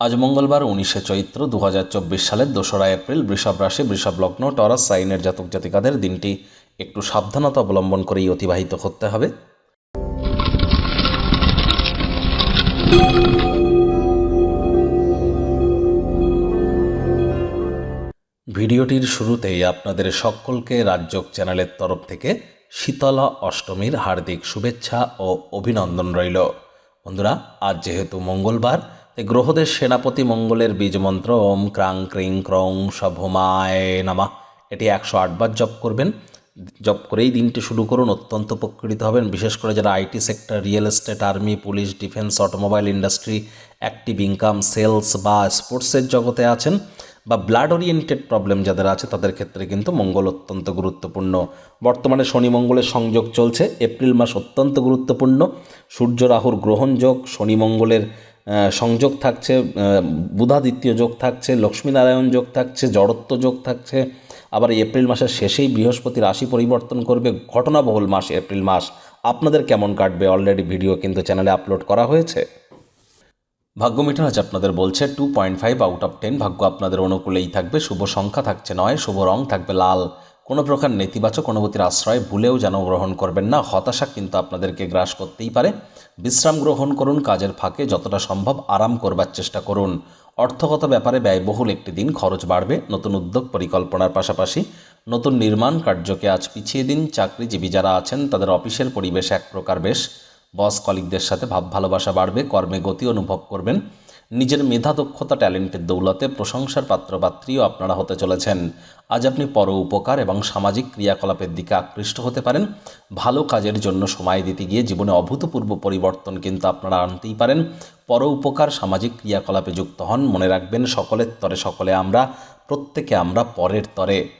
আজ মঙ্গলবার উনিশে চৈত্র দু হাজার চব্বিশ সালের দোসরা এপ্রিল বৃষভ রাশি বৃষভ লগ্ন টরাস সাইনের জাতক জাতিকাদের দিনটি একটু সাবধানতা অবলম্বন করেই অতিবাহিত করতে হবে। ভিডিওটির শুরুতেই আপনাদের সকলকে রাজ্যক চ্যানেলের তরফ থেকে শীতলা অষ্টমীর হার্দিক শুভেচ্ছা ও অভিনন্দন রইল। বন্ধুরা, আজ যেহেতু মঙ্গলবার গ্রহদের সেনাপতি মঙ্গলের বীজমন্ত্র, ওম ক্রাং ক্রিং ক্রং সভমায় নামা। এটি একশো আটবার জপ করবেন। জব করেই দিনটি শুরু করুন, অত্যন্ত উপকৃত হবেন। বিশেষ করে যারা IT sector, real estate, army, police, defence, automobile industry, active income, sales বা স্পোর্টসের জগতে আছেন বা ব্লাড ওরিয়েন্টেড প্রবলেম যাদের আছে, তাদের ক্ষেত্রে কিন্তু মঙ্গল অত্যন্ত গুরুত্বপূর্ণ। বর্তমানে শনি মঙ্গলের সংযোগ চলছে, এপ্রিল মাস অত্যন্ত গুরুত্বপূর্ণ। সূর্য, রাহুর গ্রহণযোগ শনি মঙ্গলের সংযোগ থাকছে বুধাদিত্য যোগ থাকছে, লক্ষ্মীনারায়ণ যোগ থাকছে, জড়ত্ব যোগ থাকছে। আবার এপ্রিল মাসের শেষেই বৃহস্পতি রাশি পরিবর্তন করবে, ঘটনাবহুল মাস এপ্রিল মাস। আপনাদের কেমন কাটবে? অলরেডি ভিডিও কিন্তু চ্যানেলে আপলোড করা হয়েছে। ভাগ্য মিটার আজ আপনাদের বলছে two point five out of ten ভাগ্য আপনাদের অনুকূলেই থাকবে। শুভ সংখ্যা থাকছে নয়, শুভ রং থাকবে লাল। কোনো প্রকার নেতিবাচক অনুভূতির আশ্রয় ভুলেও যেন গ্রহণ করবেন না। হতাশা কিন্তু আপনাদেরকে গ্রাস করতেই পারে। বিশ্রাম গ্রহণ করুন, কাজের ফাঁকে যতটা সম্ভব আরাম করবার চেষ্টা করুন। অর্থগত ব্যাপারে ব্যয়বহুল একটি দিন, খরচ বাড়বে, নতুন উদ্যোগ পরিকল্পনার পাশাপাশি নতুন নির্মাণ কার্যকে আজ পিছিয়ে দিন। চাকরিজীবী যারা আছেন, তাদের অফিসের পরিবেশ এক প্রকার বেশ। বস কলিগদের সাথে ভাব ভালোবাসা বাড়বে, কর্মে গতি অনুভব করবেন। নিজের মেধা দক্ষতা ট্যালেন্টের দৌলতে প্রশংসার পাত্রপাত্রীও আপনারা হতে চলেছেন। আজ আপনি পর উপকার এবং সামাজিক ক্রিয়াকলাপের দিকে আকৃষ্ট হতে পারেন। ভালো কাজের জন্য সময় দিতে গিয়ে জীবনে অভূতপূর্ব পরিবর্তন কিন্তু আপনারা আনতেই পারেন। পর উপকার, সামাজিক ক্রিয়াকলাপে যুক্ত হন। মনে রাখবেন, সকলের তরে সকলে আমরা, প্রত্যেকে আমরা পরের তরে।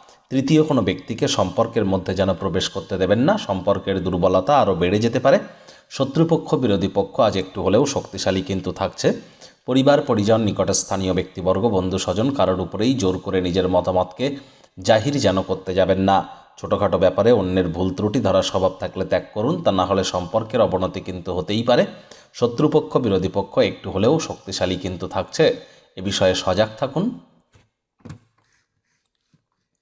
তৃতীয় কোনো ব্যক্তিকে সম্পর্কের মধ্যে যেন প্রবেশ করতে দেবেন না, সম্পর্কের দুর্বলতা আরও বেড়ে যেতে পারে। শত্রুপক্ষ, বিরোধী পক্ষ আজ একটু হলেও শক্তিশালী কিন্তু থাকছে। পরিবার, পরিজন নিকটে স্থানীয় ব্যক্তিবর্গ বন্ধু স্বজন কারোর উপরেই জোর করে নিজের মতামতকে জাহির যেন করতে যাবেন না। ছোটোখাটো ব্যাপারে অন্যের ভুল ত্রুটি ধরার স্বভাব থাকলে ত্যাগ করুন, তা না হলে সম্পর্কের অবনতি কিন্তু হতেই পারে। শত্রুপক্ষ, বিরোধী পক্ষ একটু হলেও শক্তিশালী কিন্তু থাকছে। এ বিষয়ে সজাগ থাকুন।